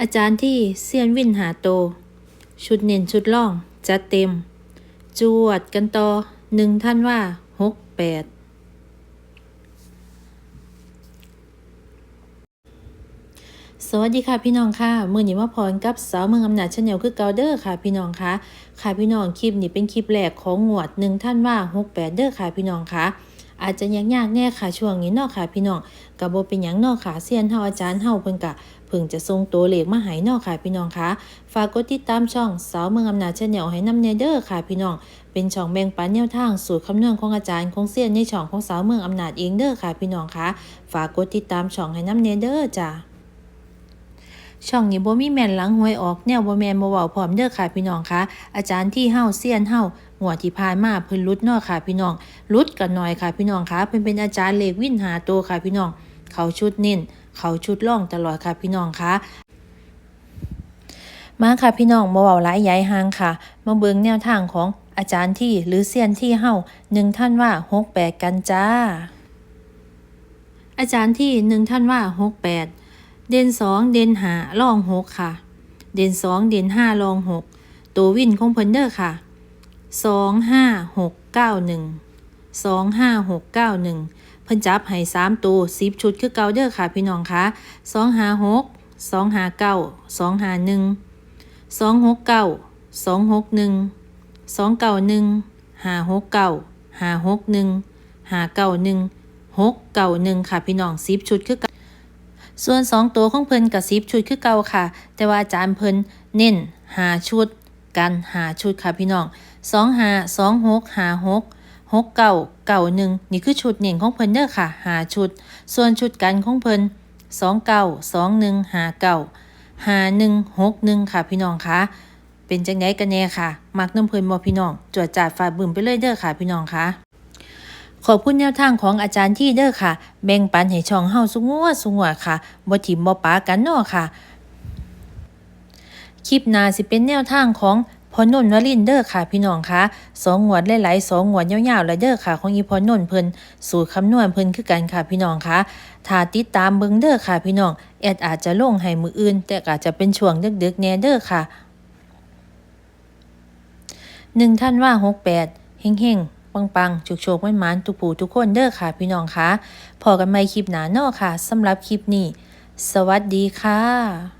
อาจารย์ที่เซียนวินหาโต ชุดเน้นชุดล่อง จัดเต็ม จวดกันต่อหนึ่งท่านว่าหกแปดสวัสดีค่ะพี่น้องค่ะ มือนี้มาพรกับสาวเมืองอำนาจชาแนลคือเกาเดอร์ค่ะ พี่น้องค่ะค่ะพี่น้องคลิปนี้เป็นคลิปแรกของงวดหนึ่งท่านว่าหกแปดเด้อค่ะพี่น้องค่ะ อาจจะยากยากๆแน่ค่ะช่วงนี้เนาะค่ะ พี่น้องกับโบเป็นหยังเนาะค่ะเซียนเฮาอาจารย์เฮาเพิ่นกะเพิ่งจะส่งตัวเลขมาห้เนาะค่ะ พี่น้องค่ะฝากกดติดตามช่องสาวเมืองอำนาจชาแนลให้นำแนเด้อค่ะ พี่น้องเป็นช่องแบ่งปันแนวทางสูตรคำนวณของอาจารย์ของเซียนในช่องของสาวเมืองอำนาจเองเด้อค่ะ พี่น้องค่ะฝากกดติดตามช่องให้นำแนเด้อจ้าช่องนี้บ่มีแม่นหลังหวยออกแนวบ่แม่นบ่เว้าพร้อมเด้อค่ะพี่น้องค่ะอาจารย์ที่เฮาเซียนเฮาหัวที่ผ่านมาเพิ่นลุดเนาะค่ะ พี่น้อง ลุดกันหน่อยค่ะพี่น้องค่ะเพิ่นเป็นอาจารย์เลขวินหาโตวค่ะพี่น้อง เขาชุดเน้นเขาชุดร่องตลอดค่ะพี่น้องค่ะมาค่ะพี่น้องมาเว้าหลายยายหางค่ะ มาเบิ่งแนวทางของอาจารย์ที่หรือเซียนที่เฮาหนึ่งท่านว่า68กันจ้า อาจารย์ที่หนึ่งท่านว่า68เด่นสองเด่นหาลองหกค่ะ เด่นสองเด่นห้าลองหกตัววินของเพิ่นเด้อค่ะสองห้าหกเก้าหนึ่ง สองห้าหกเก้าหนึ่งเพิ่นจับให้สามตัวสิบชุดคือเก่าเด้อค่ะพี่น้องคะสองห้าหกสองห้าเก้าสองห้าหนึ่งสองหกเก้าสองหกหนึ่งสองเก้าหนึ่งห้าหกเก้าห้าหกหนึ่งห้าเก้าหนึ่งหกเก้าหนึ่งค่ะพี่น้องสิบชุดคือเก่าส่วน 2 ตัวของเพิ่นกับซิบชุดคือเก่าค่ะ แต่ว่าอาจารย์เพิ่นเน้นหาชุด กันหาชุดค่ะพี่น้อง2หา2 6หา 6 6เก่าเก่าหนึ่งนี่คือชุดเน้นของเพิ่นเด้อค่ะหาชุด ส่วนชุดกันของเพิ่น2เก่า2 1หนึ่งหาเก่าหา1 6 1ค่ะพี่น้องคะเป็นจังไดกันแน่ค่ะ มักน้ำเพิ่นบ่พี่น้องจวดจ่าฝ่าบึ้มไปเลยเด้อค่ะพี่น้องคะขอบคุณแนวทางของอาจารย์ที่เด้อค่ะ แบ่งปันให้ช่องเฮาสุงวสุงวค่ะบ่ถิ่มบ่ปากันเนาะค่ะ คลิปหน้าสิเป็นแนวทางของ พอนนท์วลินเด้อค่ะพี่น้องคะสองงวดหลายๆสองงวดยาวๆล้วเด้อค่ะ ของอีพอนนท์เพิ่นสูตรคำนวณเพิ่นคือกันค่ะพี่น้องคะถ้าติดตามเบิ่งเด้อค่ะพี่น้องแอดอาจจะลงให้มืออื่น แต่ก็อาจจะเป็นช่วงดึกๆแน่เด้อค่ะหนึ่งท่านว่าหกแปดเฮงๆปังๆจุกโชคมันมันทุกผู้ทุกคนเด้อค่ะ พี่น้องคะพอกันใหม่คลิปหนาเนาะค่ะสำหรับคลิปนี้ สวัสดีค่ะ